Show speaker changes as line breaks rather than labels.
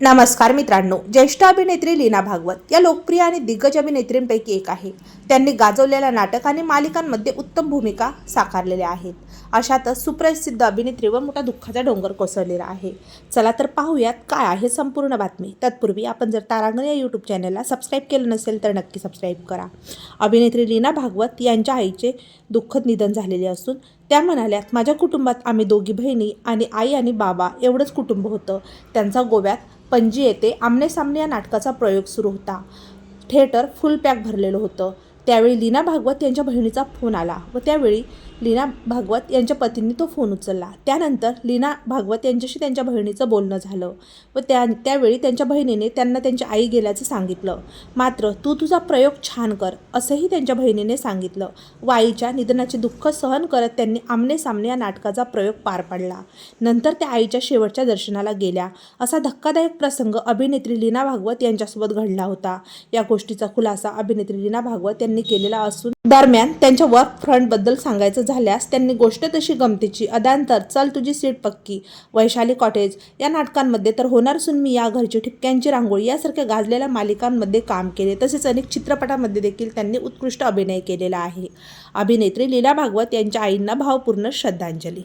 नमस्कार मित्रांनो ज्येष्ठ अभिनेत्री लीना भागवत या लोकप्रिय आणि दिग्गज अभिनेत्रींपैकी एक आहे. त्यांनी गाजवलेल्या नाटक आणि मालिकांमध्ये उत्तम भूमिका साकारलेल्या आहेत. अशातच सुप्रसिद्ध अभिनेत्री व मोठा दुःखाचा डोंगर कोसळलेला आहे. चला तर पाहूयात काय आहे संपूर्ण बातमी. तत्पूर्वी आपण जर तारांगण या यूट्यूब चॅनलला सबस्क्राईब केलं नसेल तर नक्की सबस्क्राईब करा. अभिनेत्री लीना भागवत यांच्या आईचे दुःखद निधन झालेले असून त्या म्हणाल्यात माझ्या कुटुंबात आम्ही दोघी बहिणी आणि आई आणि बाबा एवढंच कुटुंब होतं. त्यांचा गोव्यात पणजी येथे आमने सामने या नाटकाचा प्रयोग सुरू होता. थिएटर फुल पॅक भरलेलं होतं. त्यावेळी लीना भागवत यांच्या बहिणीचा फोन आला व त्यावेळी लीना भागवत यांच्या पतींनी तो फोन उचलला. त्यानंतर लीना भागवत यांच्याशी त्यांच्या बहिणीचं बोलणं झालं व त्या त्यावेळी त्यांच्या बहिणीने त्यांना त्यांची आई गेल्याचं सांगितलं. मात्र तू तुझा प्रयोग छान कर असंही त्यांच्या बहिणीने सांगितलं. व आईच्या निधनाचे दुःख सहन करत त्यांनी आमने सामने या नाटकाचा प्रयोग पार पाडला. नंतर त्या आईच्या शेवटच्या दर्शनाला गेल्या. असा धक्कादायक प्रसंग अभिनेत्री लीना भागवत यांच्यासोबत घडला होता. या गोष्टीचा खुलासा अभिनेत्री लीना भागवत यांनी केलेला असून दरम्यान त्यांच्या वर्क फ्रंटबद्दल सांगायचं झाल्यास त्यांनी गोष्ट तशी गमतीची अदांतर चल तुझी सीट पक्की वैशाली कॉटेज या नाटकांमध्ये तर होणार सुन मी या घरची ठिपक्यांची रांगोळी यासारख्या गाजलेल्या मालिकांमध्ये काम केले. तसेच अनेक चित्रपटांमध्ये देखील त्यांनी उत्कृष्ट अभिनय केलेला आहे. अभिनेत्री लीला भागवत यांच्या आईंना भावपूर्ण श्रद्धांजली.